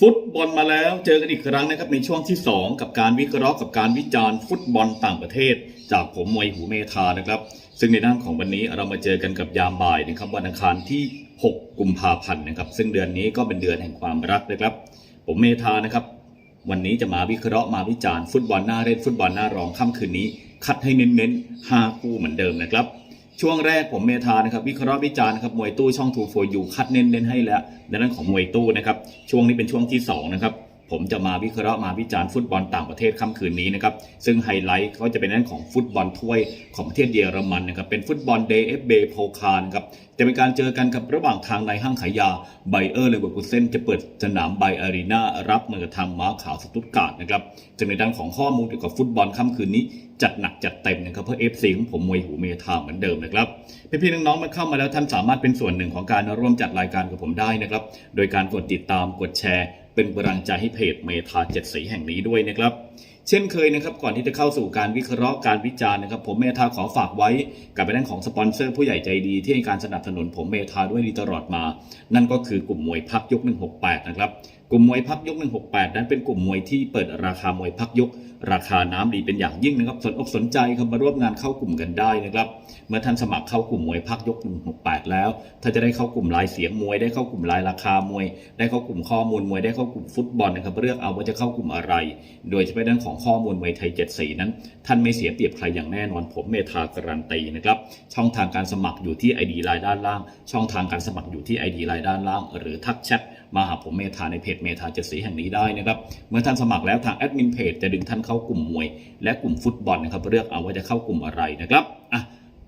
ฟุตบอลมาแล้วเจอกันอีกครั้งนะครับในช่วงที่ 2 กับการวิเคราะห์กับการวิจารณ์ฟุตบอลต่างประเทศ จากผมมวยหูเมธานะครับ ซึ่งในด้านของวันนี้เรามาเจอกันกับยามบ่ายนะครับวันอังคารที่ 6 กุมภาพันธ์นะครับ ซึ่งเดือนนี้ก็เป็นเดือนแห่งความรักนะครับ ผมเมธานะครับ วันนี้จะมาวิเคราะห์มาวิจารณ์ฟุตบอลหน้าเล่นฟุตบอลหน้ารองค่ำคืนนี้ คัดให้เน้นๆ5คู่เหมือนเดิมนะครับ ช่วงแรกผมเมธานะครับวิเคราะห์วิจารณ์นะครับมวยตู้ช่องทูโฟยูคัดเน้นเน้นให้แล้วในเรื่องของมวยตู้นะครับช่วงนี้เป็นช่วงที่สองนะครับ ผมจะมาวิเคราะห์มาวิจารณ์ฟุตบอลต่างประเทศค่ำคืนนี้นะครับ ซึ่งไฮไลท์ก็จะเป็นเรื่องของฟุตบอลถ้วยของประเทศเยอรมันนะครับ เป็นฟุตบอลเดย์เอฟเบโพคานครับ จะเป็นการเจอกันกับระหว่างทางในห้างขายยาไบเออร์เลเวอร์คูเซนจะเปิดสนามไบอารีนารับมือกับทางม้าขาวสตุตการ์ดนะครับจะในด้านของข้อมูลเกี่ยวกับฟุตบอลค่ำคืนนี้จัดหนักจัดเต็มนะครับเพื่อเอฟซีของผมมวยหูเมธาเหมือนเดิมนะครับพี่ๆน้องๆมาเข้ามาแล้วท่านสามารถเป็นส่วนหนึ่งของการร่วมจัดรายการกับผมได้นะครับ โดยการกดติดตามกดแชร์ เป็นกำลังใจให้เพจเมธาเจ็ดสีแห่งนี้ด้วยนะครับเช่นเคยนะครับก่อนที่จะเข้าสู่การวิเคราะห์การวิจารณ์นะครับผมเมธาขอฝากไว้กับไปด้านของสปอนเซอร์ผู้ใหญ่ใจดีที่ให้การสนับสนุนผมเมธาด้วยดีตลอดมา นั่นก็คือกลุ่มมวยพักยก 168 นะครับ กลุ่มมวยพักยก 168 นั้นเป็นกลุ่มมวยที่เปิดราคามวยพักยก ราคาน้ำดีเป็นอย่างยิ่งนะครับ สนอกสนใจครับมาร่วมงานเข้ากลุ่มกันได้นะครับ เมื่อท่านสมัครเข้ากลุ่มมวยพักยก 168 แล้วถ้าจะได้เข้ากลุ่มรายเสียงมวย ได้เข้ากลุ่มรายราคามวย ได้เข้ากลุ่มข้อมูลมวย ได้เข้ากลุ่มฟุตบอลนะครับ เลือกเอาว่าจะเข้ากลุ่มอะไร โดยเฉพาะเรื่องของข้อมูลมวยไทย74นั้น ท่านไม่เสียเปรียบใครอย่างแน่นอน ผมเมธาการันตีนะครับ ช่องทางการสมัครอยู่ที่ ID ไลน์ด้านล่าง ช่องทางการสมัครอยู่ที่ ID ไลน์ด้านล่าง หรือทักแชท มาหาผมเมธาในเพจเมธาเจ็ดสีแห่งนี้ได้นะครับ เมื่อท่านสมัครแล้วทางแอดมินเพจจะดึงท่านเข้ากลุ่มมวย และกลุ่มฟุตบอลนะครับเลือกเอาว่าจะเข้ากลุ่มอะไรนะครับอะ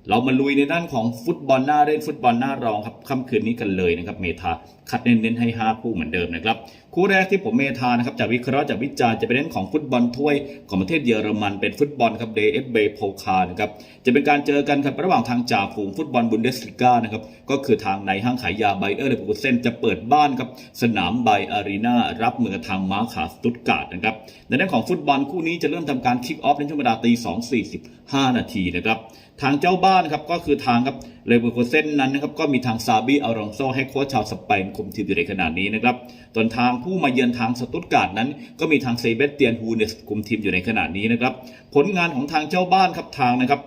เรามาลุยในด้านของฟุตบอลหน้าเล่นฟุตบอลหน้ารองครับค่ำคืนนี้กันเลยนะครับเมธาคัดเน้นๆให้ 5 คู่เหมือนเดิมนะครับ คู่แรกที่ผมเมธานะครับจะวิเคราะห์จะวิจารณ์จะเป็นเรื่องของฟุตบอลถ้วยของประเทศเยอรมันเป็นฟุตบอลครับ DFB โพคานะครับจะเป็นการเจอกันครับระหว่างทางจ่าฝูงฟุตบอลบุนเดสลิก้านะครับก็คือทางในห้างขายยาไบเออร์เลเวอร์คูเซนจะเปิดบ้านครับสนามไบอารีนารับมือกับทางม้าขาสตุตการ์ดนะครับในด้านของฟุตบอลคู่นี้จะเริ่มทำการคิกออฟในช่วงเวลาตี2 45นาทีนะครับทางเจ้าบ้านครับก็คือทางครับ เลเวอร์คูเซนนั้นนะครับก็มีทางซาบีอารองโซให้โค้ชชาวสเปนคุมทีมอยู่ในขณะนี้นะครับส่วนทางผู้มาเยือนทางสตุตการ์ดนั้น ก็มีทางเซเบสเตียนฮูเนสคุมทีมอยู่ในขณะนี้นะครับผลงานของทางเจ้าบ้านครับทางนะครับ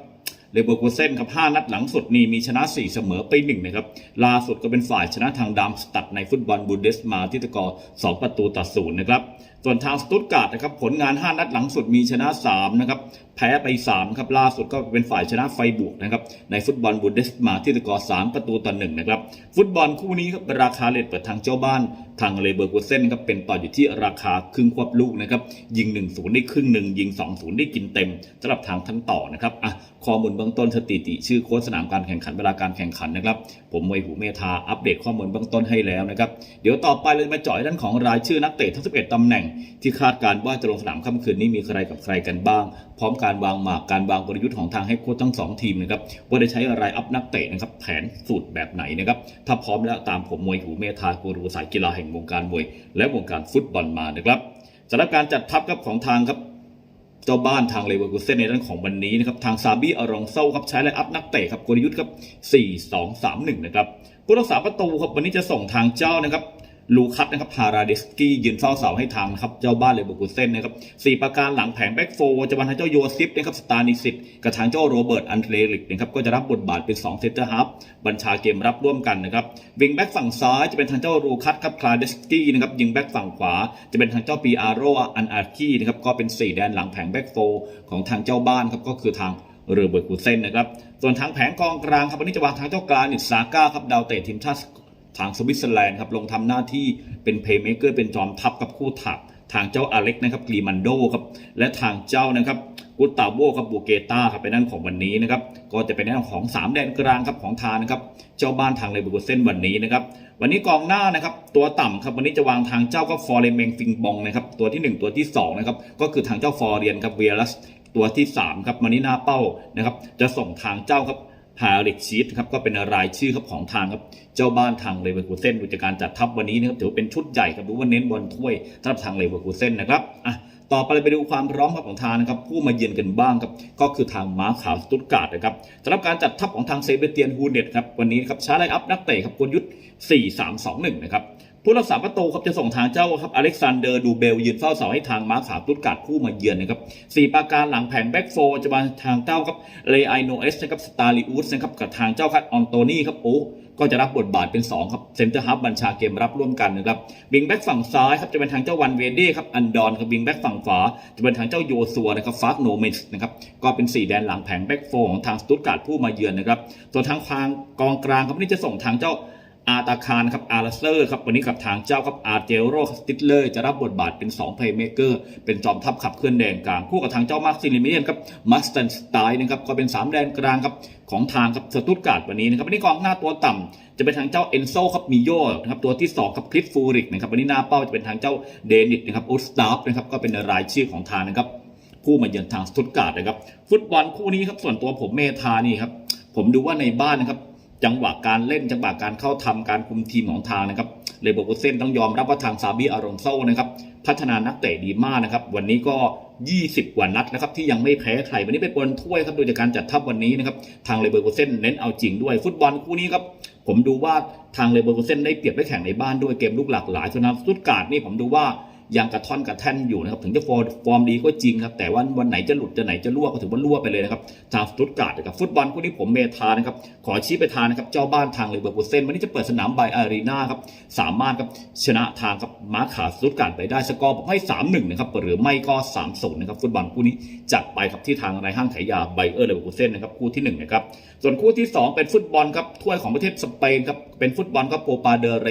เลเวอร์คูเซนครับ5นัดหลังสุดนี่มีชนะ 4 เสมอไป1นะครับล่าสุดก็เป็นฝ่ายชนะทางดามสตัดในฟุตบอลบูเดสมาที่ตะกอ2ประตูต่อศูนย์นะครับส่วนทางสตุตการ์ดนะครับผลงาน 5 นัดหลังสุดมีชนะ3นะครับแพ้ไป3ครับล่าสุดก็เป็นฝ่ายชนะไฟบวกนะครับในฟุตบอลบูเดสมาที่ตะกอ3ประตูต่อ1นะครับฟุตบอลคู่นี้ครับราคาเลทเปิดทางเจ้าบ้าน ทางเลเบอร์กูเซนครับเป็นต่ออยู่ที่ราคาครึ่งควบลูกนะครับยิง 1-0 ได้ครึ่งหนึ่งยิง 2-0 ได้กินเต็มสำหรับทางทั้งต่อนะครับอะข้อมูลเบื้องต้นสถิติ ชื่อโค้ชสนามการแข่งขันเวลาการแข่งขันนะครับ ผมมวยหูเมธาอัปเดตข้อมูลเบื้องต้นให้แล้วนะครับเดี๋ยวต่อไปเราจะมาเจาะด้านของรายชื่อนักเตะทั้ง 11ตำแหน่ง ที่คาดการว่าจะลงสนามค่ำคืนนี้มีใครกับใครกันบ้าง พร้อมการวางหมากการวางกลยุทธ์ของทางให้โค้ชทั้งสองทีมนะครับว่าได้ใช้อะไรอัพนักเตะนะครับแผนสูตรแบบไหนนะครับถ้าพร้อมแล้วตามผมมวยหูเมธากูรูสายกีฬาแห่งวงการมวย และวงการฟุตบอลมานะครับสำหรับการจัดทัพครับของทางครับเจ้าบ้านทางเลเวอร์กูเซนในเรื่องของวันนี้นะครับทางซาบีอารองเซครับใช้ไลน์อัพนักเตะครับกลยุทธ์ครับ4 2 3 1นะครับผู้รักษาประตูครับวันนี้จะส่งทางเจ้านะครับ ลูคัสนะครับพาราเดสกี้ยืนเฝ้าเสาให้ทางนะครับเจ้าบ้านเลเวอร์คูเซนนะครับสี่ประการหลังแผงแบ็กโฟร์จะวันทางเจ้าโยซิฟนะครับสตานิสิตกับทางเจ้าโรเบิร์ตอันเทเลริกนะครับก็จะรับบทบาทเป็น2เซนเตอร์ฮับบัญชาเกมรับร่วมกันนะครับวิงแบ็กฝั่งซ้ายจะเป็นทางเจ้าลูคัสครับคลาเดสกี้นะครับยิงแบ็กฝั่งขวา จะเป็นทางเจ้าปีอาโรอันอาร์คีนะครับก็เป็นสี่แดนหลังแผงแบ็กโฟร์ของทางเจ้าบ้านครับก็คือทางเรือเบิร์กูเซนนะครับส่วนทางแผงกองกลางครับวันนี้จะวางทางเจ้ากลางนิสซาก้าครับดาวเตะทีมชาติ ทางสวิตเซอร์แลนด์ครับลงทำหน้าที่เป็นเพย์เมเกอร์เป็นจอมทัพกับคู่ถักทางเจ้าอเล็กนะครับกรีมันโดครับและทางเจ้านะครับกุตตาโวครับบูเกต้าครับเป็นด้านของวันนี้นะครับก็จะเป็นด้านของ 3 แดนกลางครับของทางนะครับเจ้าบ้านทางเลเบอร์กูเซนวันนี้นะครับวันนี้กองหน้านะครับตัวต่ำครับวันนี้จะวางทางเจ้าก็ฟอร์เรเมงฟิงบองนะครับตัวทีหนึ่1 ตัวที่2นะครับก็คือทางเจ้าฟอร์เรียนครับเวียรัสตัวที่3ครับมานินาเป้านะครับจะส่งทางเจ้าครับ พาเล็กชีตครับก็เป็นรายชื่อครับของทางครับเจ้าบ้านทางเลเวอร์คูเซนดูจากการจัดทัพวันนี้นะครับถือว่าเป็นชุดใหญ่ครับดูว่าเน้นบอลถ้วยสำหรับทางเลเวอร์คูเซนนะครับอะต่อไปไปดูความพร้อมครับของทางนะครับผู้มาเยือนกันบ้างครับก็คือทางม้าขาวสตุตการ์ดนะครับสำหรับการจัดทัพของทางเซเบเตียนฮูเนตครับวันนี้ครับใช้ไลน์อัพนักเตะครับกลยุทธ์4-3-2-1นะครับ ผู้รักษาประตูครับจะส่งทางเจ้าครับอเล็กซานเดอร์ดูเบลยืนเฝ้าเสาให้ทางมาร์คขามตุตการ์ดผู้มาเยือนนะครับสี่ประการหลังแผงแบ็กโฟร์จะมาทางเจ้าครับเลไอโนเอสนะครับสตาลิอุสนะครับกับทางเจ้าครับออนโตนี่ครับโอ้ก็จะรับบทบาทเป็น 2 ครับเซนเตอร์ฮับบัญชาเกมรับร่วมกันนะครับวิงแบ็กฝั่งซ้ายครับจะเป็นทางเจ้าวันเวเด้ครับอันดอนครับวิงแบ็กฝั่งขวาจะเป็นทางเจ้าโยซัวนะครับฟาร์กโนเมสนะครับก็เป็น 4 แดนหลังแผงแบ็กโฟร์ของทางสตุตการ์ดผู้มาเยือนนะครับส่วนทางทางกองกลางครับนี่จะส่งทางเจ้า อาตาคารครับอาร์เซอร์ครับวันนี้กับทางเจ้าครับอาร์เจโรสติเลอร์จะรับบทบาทเป็น2เพลย์เมเกอร์เป็นจอมทัพขับเคลื่อนแดนกลางคู่กับทางเจ้ามาร์คซิลิเมียนครับมัสตันสไตล์นะครับก็เป็น 3 แดนกลางครับของทางครับสตุตการ์ดวันนี้นะครับวันนี้กองหน้าตัวต่ำจะเป็นทางเจ้าเอนโซครับมิโยนะครับตัวที่2ครับคริสฟูริกนะครับวันนี้หน้าเป้าจะเป็นทางเจ้าเดนิตนะครับอุสตาฟนะครับก็เป็นรายชื่อของทางนะครับผู้มาเยือนทางสตุตการ์ดนะครับฟุตบอลคู่นี้ครับส่วนตัวผมเมธานี่ครับผมดูว่าในบ้านนะครับ จังหวะการเล่นจังหวะการเข้าทำการคุมทีมของทางนะครับเลเบอร์คูเซนต้องยอมรับว่าทางซาบีอารอนโซนะครับพัฒนานักเตะดีมากนะครับ วันนี้ก็ 20 กว่านัดนะครับที่ยังไม่แพ้ใครวันนี้ไปบอลถ้วยครับโดยจากการจัดทัพวันนี้นะครับทางเลเบอร์คูเซนเน้นเอาจริงด้วย ฟุตบอลคู่นี้ครับผมดูว่าทางเลเบอร์คูเซนได้เปรียบได้แข่งในบ้านด้วยเกมลูกหลากหลายส่วนทางสตุตการ์ดนี่ผมดูว่า ยังกระท่อนกระแท่นอยู่นะครับถึงจะฟอร์ฟอร์มดีก็จริงครับแต่ว่าวันไหนจะหลุดจะไหนจะรั่วก็ถือว่ารั่วไปเลยนะครับทางสตุตการ์ดนะครับฟุตบอลคู่นี้ผมเมทานะครับขอชี้ไปทางนะครับเจ้าบ้านทางเลเบอร์คูเซนวันนี้จะเปิดสนามไบอารีนาครับสามารถครับชนะทางครับมาขาสตุตการ์ดไปได้สกอร์ผมให้3-1นะครับหรือไม่ก็3-0นย์นะครับฟุตบอลคู่นี้จัดไปครับที่ทางในห้างขายยาไบเออร์เลเบอร์คูเซนนะครับคู่ที่หนึ่งนะครับส่วนคู่ที่สองเป็นฟุตบอลครับถ้วยของประเทศสเปนครับเป็นฟุตบอลครับโปปาเดเร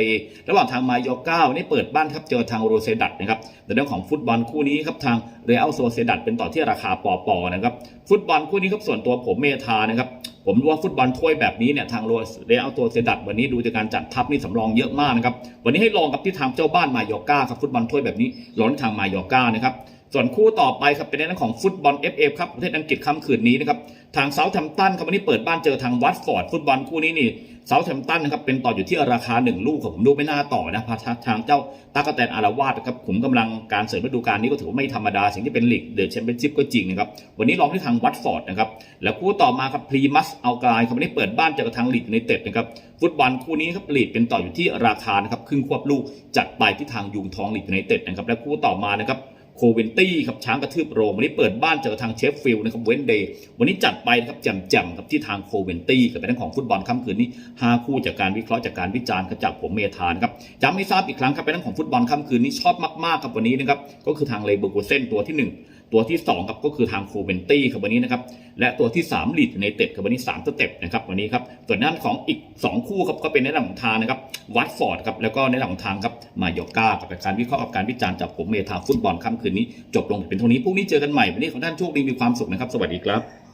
ระหว่างทางมายอก้าวันนี้เปิดบ้านครับเจอทางโรเซดัตนะครับในเรื่องของฟุตบอลคู่นี้ครับทางเรอัลโซเซดัดเป็นต่อที่ราคาปอปอนะครับฟุตบอลคู่นี้ครับส่วนตัวผมเมทานะครับผมดูว่าฟุตบอลถ้วยแบบนี้เนี่ยทางโรเรอัลโซเซดัดวันนี้ดูจากการจัดทัพนี่สำรองเยอะมากนะครับวันนี้ให้ลองกับที่ทางเจ้าบ้านมายอก้าครับฟุตบอลถ้วยแบบนี้ลองทางมายอก้านะครับ ส่วนคู่ต่อไปครับเป็นในเรื่องของฟุตบอล FA ครับประเทศอังกฤษค่ำคืนนี้นะครับทางเซาท์แฮมป์ตันครับวันนี้เปิดบ้านเจอทางวัตฟอร์ดฟุตบอลคู่นี้นี่เซาท์แฮมป์ตันนะครับเป็นต่ออยู่ที่ราคา 1 ลูกครับผมดูไม่น่าต่อนะพาทางเจ้าตากแตนอาราวาสครับขุมกำลังการเสริมฤดูกาลนี้ก็ถือว่าไม่ธรรมดา สิ่งที่เป็นลีกเดอะแชมเปี้ยนชิพก็จริงนะครับวันนี้ลองที่ทางวัตฟอร์ดนะครับแล้วคู่ต่อมาครับพรีมัสเอากายครับวันนี้เปิดบ้านเจอกับทางลีกในเต็ดนะครับฟุตบอลคู่นี้ครับลีดเป็นต่ออยู่ที่ราคานะครับครึ่งควบลูกจัดไปที่ทางยุงทองลีกในเต็ดนะครับและคู่ต่อมานะครับ โคเวนตี้ครับช้างกระทืบโรมวันนี้เปิดบ้านเจอทางเชฟฟิลด์นะครับเวนเดย์วันนี้จัดไปนะครับแจ่มๆครับที่ทางโคเวนตี้กับเป็นเรื่องของฟุตบอลค่ำคืนนี้ห้าคู่จากการวิเคราะห์จากการวิจารณ์จากผมเมธานครับย้ำให้ทราบอีกครั้งครับเป็นเรื่องของฟุตบอลค่ำคืนนี้ชอบมากๆครับวันนี้นะครับก็คือทางเลเบอร์กูเซนตัวที่หนึ่ง ตัวที่ 2ครับก็คือทางโคเวนตี้ครับวันนี้นะครับและตัวที่3ลีดในเต็ดครับวันนี้3สเต็ปนะครับวันนี้ครับส่วนด้านของอีก 2 คู่ครับก็เป็นในหลังของทางนะครับวัตฟอร์ดครับแล้วก็ในหลังของทางครับมาโยก้ากับการวิเคราะห์กับการวิจารณ์จากผมเมธาฟุตบอลค่ำคืนนี้ จบลงเป็นเท่านี้พรุ่งนี้เจอกันใหม่วันนี้ขอท่านโชคดีมีความสุขนะครับ สวัสดีครับ